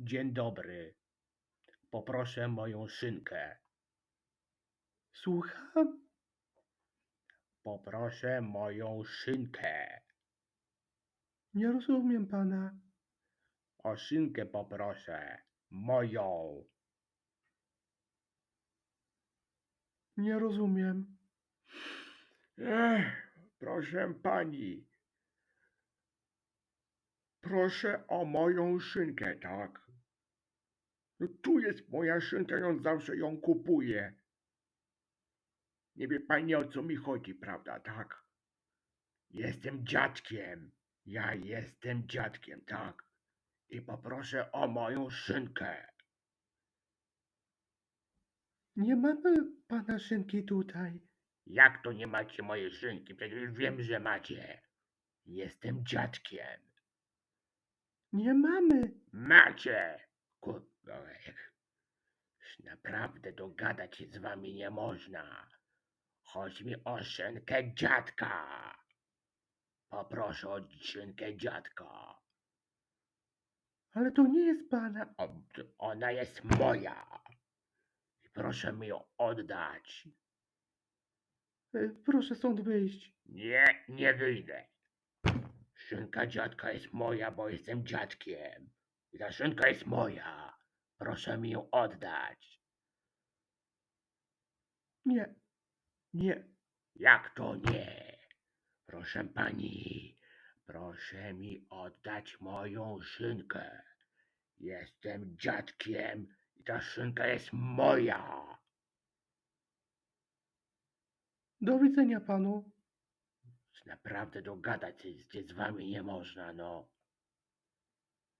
Dzień dobry. Poproszę moją szynkę. Słucham? Poproszę moją szynkę. Nie rozumiem pana. O szynkę poproszę. Moją. Nie rozumiem. Ech, proszę pani. Proszę o moją szynkę, tak? No tu jest moja szynka, ją zawsze ją kupuję. Nie wie pani o co mi chodzi, prawda, tak? Jestem dziadkiem. Ja jestem dziadkiem, tak? I poproszę o moją szynkę. Nie mamy pana szynki tutaj. Jak to nie macie mojej szynki? Przecież wiem, że macie. Jestem dziadkiem. Nie mamy. Macie! Kurwek. Naprawdę dogadać się z wami nie można. Chodzi mi o szynkę dziadka. Poproszę o szynkę dziadka. Ale to nie jest pana. ona jest moja. I proszę mi ją oddać. E, Proszę stąd wyjść. Nie, nie wyjdę. Szynka dziadka jest moja, bo jestem dziadkiem. I ta szynka jest moja. Proszę mi ją oddać. Nie, nie. Jak to nie? Proszę pani, proszę mi oddać moją szynkę. Jestem dziadkiem i ta szynka jest moja. Do widzenia panu. Naprawdę dogadać się z- wami nie można, no.